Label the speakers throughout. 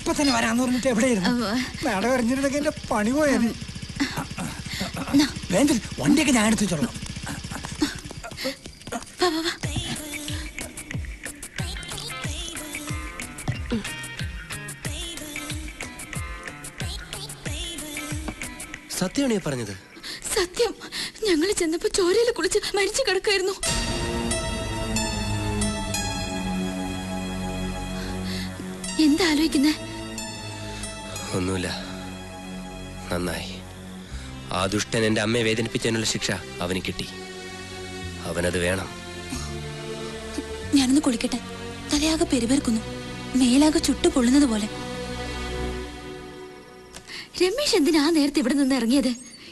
Speaker 1: ഇപ്പൊ തന്നെ വരാന്ന് പറഞ്ഞിട്ട് എവിടെയായിരുന്നു? മാഡം വരഞ്ഞിട്ടുണ്ടെങ്കിൽ എന്റെ പണി പോയത്. വേണ്ട വണ്ടിയൊക്കെ ഞാൻ എടുത്തു വെച്ചോളാം.
Speaker 2: സത്യമാണ് ഈ പറഞ്ഞത്?
Speaker 3: സത്യം. ഞങ്ങൾ ചെന്നപ്പോ ചോരയിൽ കുളിച്ച് മരിച്ചു കിടക്കായിരുന്നു എന്താ ആലോചിക്കുന്നേ?
Speaker 2: ഒന്നുമില്ല. നന്നായി. ആ ദുഷ്ടൻ എന്റെ അമ്മയെ വേദനിപ്പിച്ചതിനുള്ള ശിക്ഷ അവന് കിട്ടി. അവനത് വേണം.
Speaker 3: ഞാനൊന്ന് കുളിക്കട്ടെ. തലയാകെ പെരുപെരുക്കുന്നു മേലാകെ ചുട്ടു പൊള്ളുന്നത് പോലെ. രമേശ് എന്തിനാ നേരത്തെ ഇവിടെ നിന്ന് ഇറങ്ങിയത്?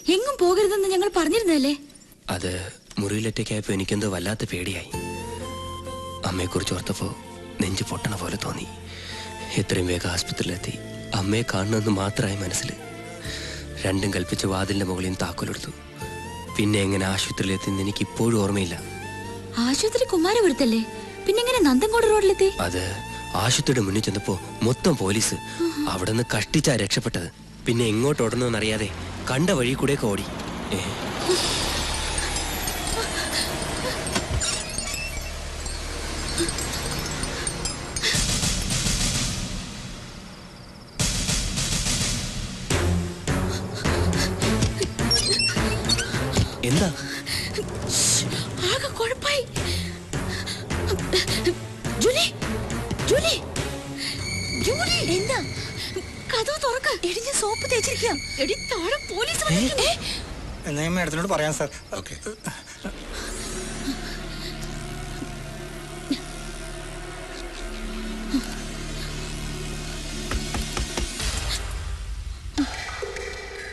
Speaker 3: എങ്ങും പോകരുതെന്ന് ഞങ്ങൾ പറഞ്ഞിരുന്നല്ലേ
Speaker 2: അത് മുറിയിലൊറ്റയ്ക്കായപ്പോ എനിക്കെന്തോ വല്ലാത്ത പേടിയായി. അമ്മയെക്കുറിച്ച് ഓർത്തപ്പോ നെഞ്ചു പൊട്ടണ പോലെ തോന്നി. എത്രയും വേഗം ആസ്പത്രിയിലെത്തി. അമ്മയെ കാണണമെന്ന് മാത്രമായി മനസ്സിൽ രണ്ടും കൽപ്പിച്ച വാതിലിന്റെ മുകളിൽ താക്കോലെടുത്തു പിന്നെ എങ്ങനെ ആശുപത്രിയിലെത്തിന്ന് എനിക്ക് ഇപ്പോഴും ഓർമ്മയില്ല.
Speaker 3: ആശുപത്രി കുമാരപുരത്തല്ലേ പിന്നെ എങ്ങനെ നന്ദൻകോട് റോഡിലെത്തി?
Speaker 2: അത് ആശുപത്രിയുടെ മുന്നിൽ ചെന്നപ്പോ മൊത്തം പോലീസ് അവിടെ നിന്ന് കഷ്ടിച്ചാ രക്ഷപ്പെട്ടത്. പിന്നെ എങ്ങോട്ട് ഓടണമെന്നറിയാതെ കണ്ട വഴി കൂടെയൊക്കെ ഓടി. ഏ.
Speaker 3: ആകെ കുഴപ്പായി. Julie Julie Julie. എന്താ? കഥ തുറക്ക. എടിഞ്ഞ സോപ്പ് തേച്ചിരിക്കാം. എടി താഴെ പോലീസ്
Speaker 1: എന്നാ ഞാൻ മേഡത്തിനോട് പറയാം സാർ.
Speaker 4: ഓക്കെ.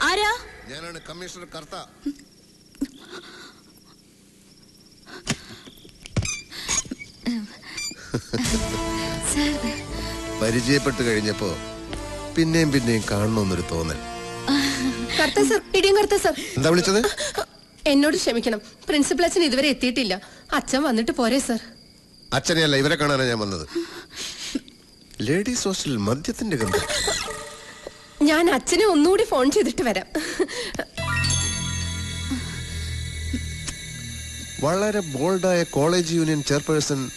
Speaker 3: ആരാ?
Speaker 4: ഞാനാണ് കമ്മീഷണർ കർത്ത. പരിചയപ്പെട്ട് കഴിഞ്ഞപ്പോ പിന്നെയും പിന്നെയും കാണണമെന്നൊരു തോന്നൽ.
Speaker 5: കർത്ത സർ ഇടിയും കർത്ത സർ.
Speaker 4: എന്താ വിളിച്ചത്?
Speaker 5: എന്നോട് ക്ഷമിക്കണം. പ്രിൻസിപ്പൽ അച്ഛൻ ഇതുവരെ എത്തിയിട്ടില്ല. അച്ഛൻ വന്നിട്ട് പോരെ സർ.
Speaker 4: അച്ഛനെയല്ല ഇവരെ കാണാനാണ് ഞാൻ വന്നത്. ലേഡീസ് ഹോസ്റ്റലിൽ മദ്യത്തിന്റെ ഗന്ധം.
Speaker 5: ഞാൻ അച്ഛനെ ഒന്നുകൂടി ഫോൺ ചെയ്തിട്ട് വരാം.
Speaker 4: വളരെ ബോൾഡായ കോളേജ് യൂണിയൻ ചെയർപേഴ്സൺ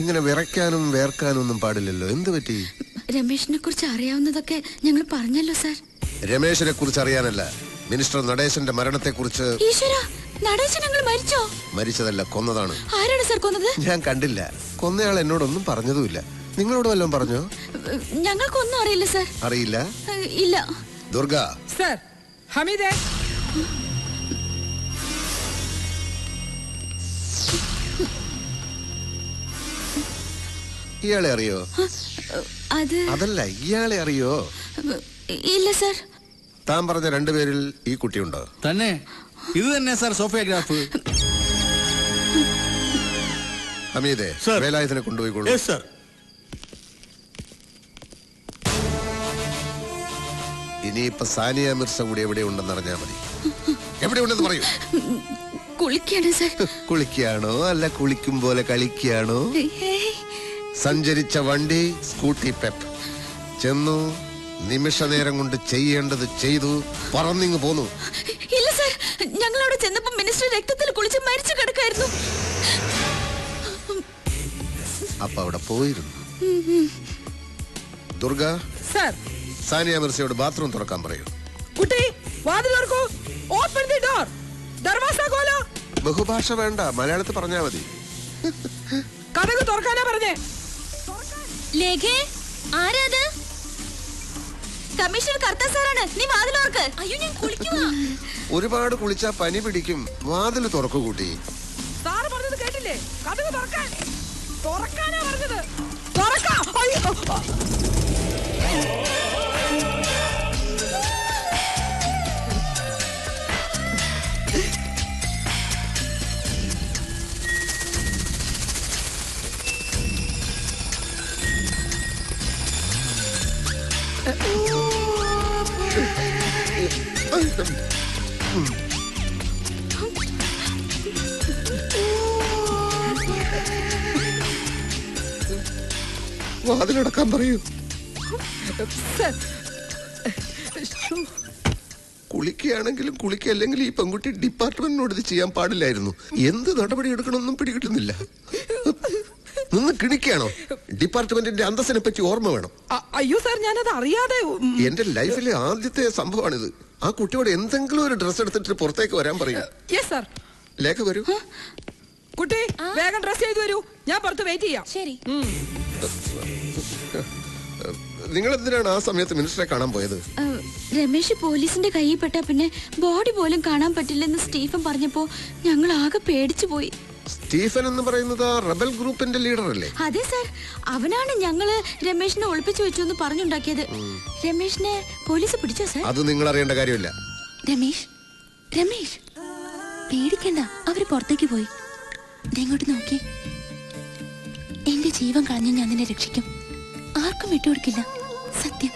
Speaker 4: ഇങ്ങനെ വിറയ്ക്കാനും വേർക്കാനും ഒന്നും പാടില്ലല്ലോ. എന്ത് പറ്റി?
Speaker 3: രമേശിനെ കുറിച്ച് അറിയാവുന്നതൊക്കെ ഞങ്ങൾ പറഞ്ഞല്ലോ സാർ.
Speaker 4: രമേശിനെ കുറിച്ച് അറിയാനല്ല. മിനിസ്റ്റർ നടേശന്റെ മരണത്തെ കുറിച്ച്
Speaker 3: മരിച്ചോ?
Speaker 4: മരിച്ചതല്ല കൊന്നതാണ്.
Speaker 3: ആരാണ് സാർ കൊന്നത്?
Speaker 4: ഞാൻ കണ്ടില്ല. കൊന്നയാൾ എന്നോടൊന്നും പറഞ്ഞതുമില്ല. നിങ്ങളോട് വല്ലതും പറഞ്ഞോ?
Speaker 3: ഞങ്ങൾക്കൊന്നും അറിയില്ല സാർ.
Speaker 4: അറിയില്ല?
Speaker 3: ഇല്ല.
Speaker 4: ദുർഗ.
Speaker 1: സാർ ഹമീദേ.
Speaker 4: ഇയാളെ അറിയോ?
Speaker 3: അത്
Speaker 4: അതല്ല ഇയാളെ അറിയോ?
Speaker 3: ഇല്ല സർ.
Speaker 4: താൻ പറഞ്ഞ രണ്ടുപേരിൽ ഈ കുട്ടിയുണ്ടോ
Speaker 6: തന്നെ? ഇത് തന്നെ സാർ സോഫിയോഗ്രാഫ്
Speaker 4: ഹമീദേ. വേലായുധനെ കൊണ്ടുപോയിക്കോളൂ.
Speaker 6: സാർ.
Speaker 4: ഇനിയിപ്പൊ സാനിയ മിർസ കൂടി എവിടെ ഉണ്ടെന്ന് അറിഞ്ഞാൽ മതി. എവിടെ ഉണ്ടെന്ന് പറയൂ.
Speaker 3: കുളിക്കാണോ
Speaker 4: അല്ല കുളിക്കും പോലെ കളിക്കുകയാണോ
Speaker 3: ഏയ്,
Speaker 4: സഞ്ചരിച്ച വണ്ടി സ്കൂട്ടി പെപ്പ്. ചെന്നു നിമിഷ നേരം കൊണ്ട് ചെയ്യേണ്ടത് ചെയ്തു പറന്നിങ് പോന്നു.
Speaker 3: ഇല്ല സാർ ഞങ്ങൾ അവിടെ ചെന്നപ്പോ മിനിസ്റ്റർ രക്തത്തിൽ കുളിച്ച് മരിച്ചു കിടക്കായിരുന്നു.
Speaker 4: അപ്പൊ അവിടെ പോയിരുന്നു. ദുർഗ
Speaker 7: സർ.
Speaker 4: സാനിയ മിർസയോട് ബാത്റൂം തുറക്കാൻ പറയൂ.
Speaker 7: കുട്ടി വാതിൽ തുറക്കൂ. Open the door Darwaza കോലോ.
Speaker 4: ബഹുഭാഷ വേണ്ട മലയാളത്തിൽ പറഞ്ഞാ മതി.
Speaker 7: കഥക് തുറക്കാനാ പറഞ്ഞേ.
Speaker 3: ലേഖേ ആരാത്? കമ്മീഷണർ കർത്ത സാറാണ്. നീ വാതിലോർക്ക് അയ്യോ ഞാൻ കുളിക്കുവാ.
Speaker 4: ഒരുപാട് കുളിച്ചാ പനി പിടിക്കും. വാതിൽ തുറക്കു കൂട്ടി.
Speaker 7: സാറ് പറഞ്ഞത് കേട്ടില്ലേ? തുറക്കാൻ. തുറക്കാനാ പറഞ്ഞത്. തുറക്കാം. അയ്യോ.
Speaker 4: വാതിലടക്കാൻ പറയൂ. കുളിക്കുകയാണെങ്കിലും കുളിക്കല്ലെങ്കിലും ഈ പെൺകുട്ടി ഡിപ്പാർട്ട്മെന്റിനോട് ഇത് ചെയ്യാൻ പാടില്ലായിരുന്നു. എന്ത് നടപടി എടുക്കണമെന്നും പിടികിട്ടുന്നില്ല. നിന്ന് കിണിക്കുകയാണോ ഡിപ്പാർട്ട്മെന്റിന്റെ അന്തസ്സിനെ പറ്റി ഓർമ്മ വേണം.
Speaker 7: അയ്യോ സാർ ഞാനത് അറിയാതെ
Speaker 4: എന്റെ ലൈഫിലെ ആദ്യത്തെ സംഭവമാണിത്. ആ കുട്ടിയോട് എന്തെങ്കിലും ഒരു ഡ്രസ് എടുത്തിട്ട് പുറത്തേക്ക് വരാൻ പറയും
Speaker 7: യെസ് സാർ.
Speaker 4: ലേഖ വരൂ.
Speaker 7: കുട്ടി വേഗം ഡ്രസ് ചെയ്തു വരൂ. ഞാൻ പുറത്ത് വെയിറ്റ് ചെയ്യാം.
Speaker 3: ശരി.
Speaker 4: നിങ്ങൾ എന്തിനാണ് ആ സമയത്ത് മിനിസ്റ്ററെ കാണാൻ പോയത്?
Speaker 3: രമേശ് പോലീസിന്റെ കയ്യിൽ പെട്ട പിന്നെ ബോഡി പോലും കാണാൻ പറ്റില്ലെന്ന് സ്റ്റീഫൻ പറഞ്ഞപ്പോ ഞങ്ങൾ ആകെ പേടിച്ചു പോയി.
Speaker 4: സ്റ്റീഫൻ എന്ന് പറയുന്നത് റബൽ ഗ്രൂപ്പിന്റെ ലീഡർ അല്ലേ
Speaker 3: അതെ സർ. അവനാണ് ഞങ്ങൾ രമേശിനെ ഒളിപ്പിച്ചു വെച്ചു എന്ന് പറഞ്ഞുണ്ടാക്കിയത് രമേശിനെ പോലീസ് പിടിച്ചോ സർ?
Speaker 4: അത് നിങ്ങൾ അറിയേണ്ട കാര്യമില്ല.
Speaker 3: രമേശ് രമേശ്. പേടിക്കണ്ട അവർ പുറത്തേക്ക് പോയി. ഇങ്ങോട്ട് നോക്കി. എന്റെ ജീവൻ കളഞ്ഞ് ഞാൻ നിന്നെ രക്ഷിക്കും. ആർക്കും വിട്ടുകൊടുക്കില്ല. സത്യം.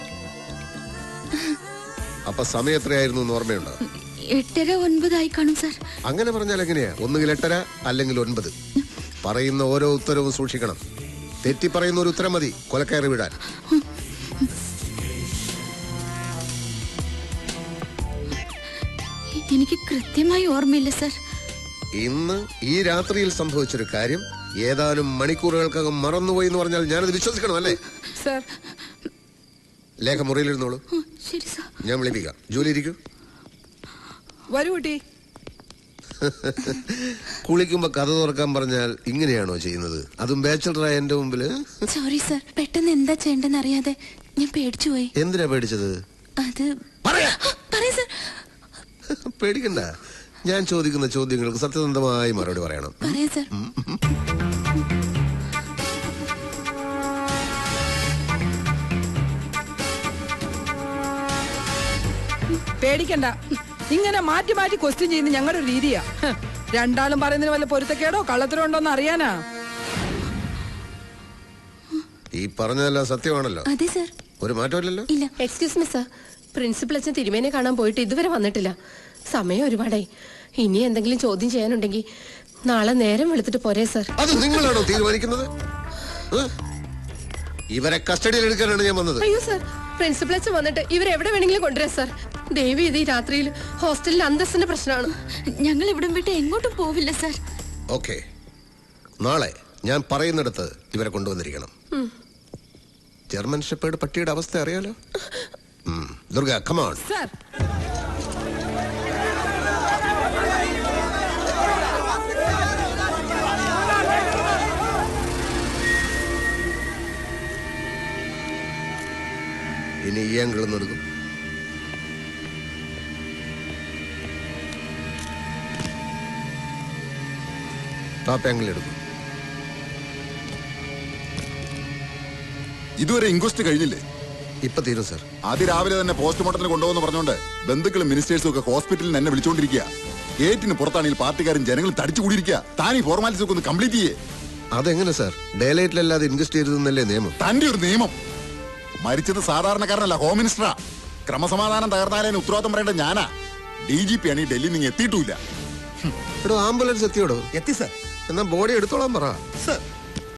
Speaker 4: അപ്പൊ സമയം എത്രയായിരുന്നു ഓർമ്മയുണ്ടോ?
Speaker 3: എട്ടര ഒൻപതായി കാണും സാർ.
Speaker 4: അങ്ങനെ പറഞ്ഞാൽ എങ്ങനെയാ? ഒന്നുകിൽ എട്ടര അല്ലെങ്കിൽ ഒൻപത്. പറയുന്ന ഓരോ ഉത്തരവും സൂക്ഷിക്കണം. തെറ്റി പറയുന്ന ഒരു ഉത്തരം മതി. കൊലക്കയറി വിടാൻ.
Speaker 3: എനിക്ക് കൃത്യമായി ഓർമ്മയില്ല സർ.
Speaker 4: ഇന്ന് ഈ രാത്രിയിൽ സംഭവിച്ചൊരു കാര്യം ഏതാനും മണിക്കൂറുകൾക്കകം മറന്നുപോയി എന്ന് പറഞ്ഞാൽ ഞാനത് വിശ്വസിക്കണം അല്ലേ?
Speaker 7: സാർ.
Speaker 4: ലേഖ മുറിയിലിരുന്നോളൂ. ഞാൻ വിളിപ്പിക്കാം. ജോലി ഇരിക്കൂ.
Speaker 7: വരൂ കുട്ടി.
Speaker 4: കുളിക്കുമ്പോ കഥ തുറക്കാൻ പറഞ്ഞാൽ ഇങ്ങനെയാണോ ചെയ്യുന്നത്? അതും ബാച്ചലറായ എന്റെ മുമ്പിൽ?
Speaker 3: സോറി സർ പെട്ടെന്ന് എന്താ ചെയ്യണ്ടെന്ന് അറിയാതെ ഞാൻ പേടിച്ചു പോയി.
Speaker 4: എന്തിനാ പേടിച്ചത്?
Speaker 3: അത്
Speaker 4: പറയാ.
Speaker 3: പറയാ സാർ
Speaker 4: പേടിക്കണ്ട. ഞാൻ ചോദിക്കുന്ന ചോദ്യങ്ങൾക്ക് സത്യസന്ധമായി മറുപടി പറയണം.
Speaker 3: പറയാ സർ
Speaker 7: പേടിക്കണ്ട. ഇങ്ങനെ മാറ്റി മാറ്റി ക്വസ്റ്റ്യൻ ചെയ്യുന്ന ഞങ്ങളുടെ ഒരു രീതിയാ രണ്ടാളും പറയുന്നതിന് വല്ല പൊരുത്തക്കേടോ? കള്ളത്തരോ ഉണ്ടോന്ന് അറിയാനാ?
Speaker 4: ഈ പറഞ്ഞതെല്ലാം സത്യമാണല്ലോ.
Speaker 3: അതെ സർ.
Speaker 4: ഒരു മാറ്റമില്ലല്ലോ?
Speaker 3: ഇല്ല.
Speaker 5: എക്സ്ക്യൂസ് മി സർ പ്രിൻസിപ്പൽ അച്ഛൻ തിരുമേനെ കാണാൻ പോയിട്ട് ഇതുവരെ വന്നിട്ടില്ല. സമയം ഒരുപാടായി. ഇനി എന്തെങ്കിലും ചോദ്യം ചെയ്യാനുണ്ടെങ്കിൽ നാളെ നേരം വെളുത്തിട്ട് പോരേ സർ
Speaker 4: അത് നിങ്ങളാണോ തീരുമാനിക്കുന്നത്? ഇവരെ കസ്റ്റഡിയിൽ എടുക്കാനാണ് ഞാൻ വന്നത്.
Speaker 5: അയ്യോ സർ പ്രിൻസിപ്പൽ അച്ഛൻ വന്നിട്ട് ഇവരെവിടെ വേണമെങ്കിലും കൊണ്ടുവരാം സർ ദേവി ഇത് ഈ രാത്രിയിൽ ഹോസ്റ്റലിൽ അന്തസ്സിന്റെ പ്രശ്നമാണ്.
Speaker 3: ഞങ്ങൾ ഇവിടെ വിട്ട് എങ്ങോട്ടും പോവില്ല സർ.
Speaker 4: ഓക്കെ. നാളെ ഞാൻ പറയുന്നിടത്ത് ഇവരെ കൊണ്ടുവന്നിരിക്കണം. ജർമ്മൻ ഷെപ്പേഡ് പട്ടിയുടെ അവസ്ഥ അറിയാലോ? ഉം. Durga come on
Speaker 7: sir.
Speaker 4: ഇനി ഈ ആംഗിൾ ഒന്ന് എടുക്കും ടോപ്പ് ആംഗിൾ എടുക്കും.
Speaker 8: ഇതുവരെ ഇൻക്വസ്റ്റ് കഴിഞ്ഞില്ലേ?
Speaker 4: ഇപ്പൊ തീരും സർ.
Speaker 8: ആദ്യ രാവിലെ തന്നെ പോസ്റ്റ്മോർട്ടത്തിന് കൊണ്ടുപോകുന്ന പറഞ്ഞോണ്ട് ബന്ധുക്കളും മിനിസ്റ്റേഴ്സും ഒക്കെ ഹോസ്പിറ്റലിൽ എന്നെ വിളിച്ചുകൊണ്ടിരിക്കുക ഗേറ്റിന് പുറത്താണെങ്കിൽ പാർട്ടിക്കാരും ജനങ്ങളും തടിച്ചു കൂടിയിരിക്കുക താൻ ഈ ഫോർമാലിറ്റീസ് ഒക്കെ ഒന്ന് കംപ്ലീറ്റ് ചെയ്യേ.
Speaker 4: അതെങ്ങനെ സാർ? ഡേ ലൈറ്റിലല്ലാതെ ഇൻവെസ്റ്റ് ചെയ്തതെന്നല്ലേ നിയമം?
Speaker 8: തന്റെ ഒരു നിയമം. മരിച്ചത് സാധാരണക്കാരനല്ല ഹോം മിനിസ്റ്ററാ. ക്രമസമാധാനം തകർന്നാലേ ഉത്തരവാദിത്തം പറയേണ്ട ഞാനാ. ഡി ജി പി ആണ് ഈ ഡൽഹി നിങ്ങൾ എത്തിയിട്ടില്ല
Speaker 4: എടോ ആംബുലൻസ് എത്തിയോടോ?
Speaker 6: എത്തി സർ.
Speaker 4: എന്നാ ബോഡി എടുത്തോളാൻ പറ.
Speaker 6: സർ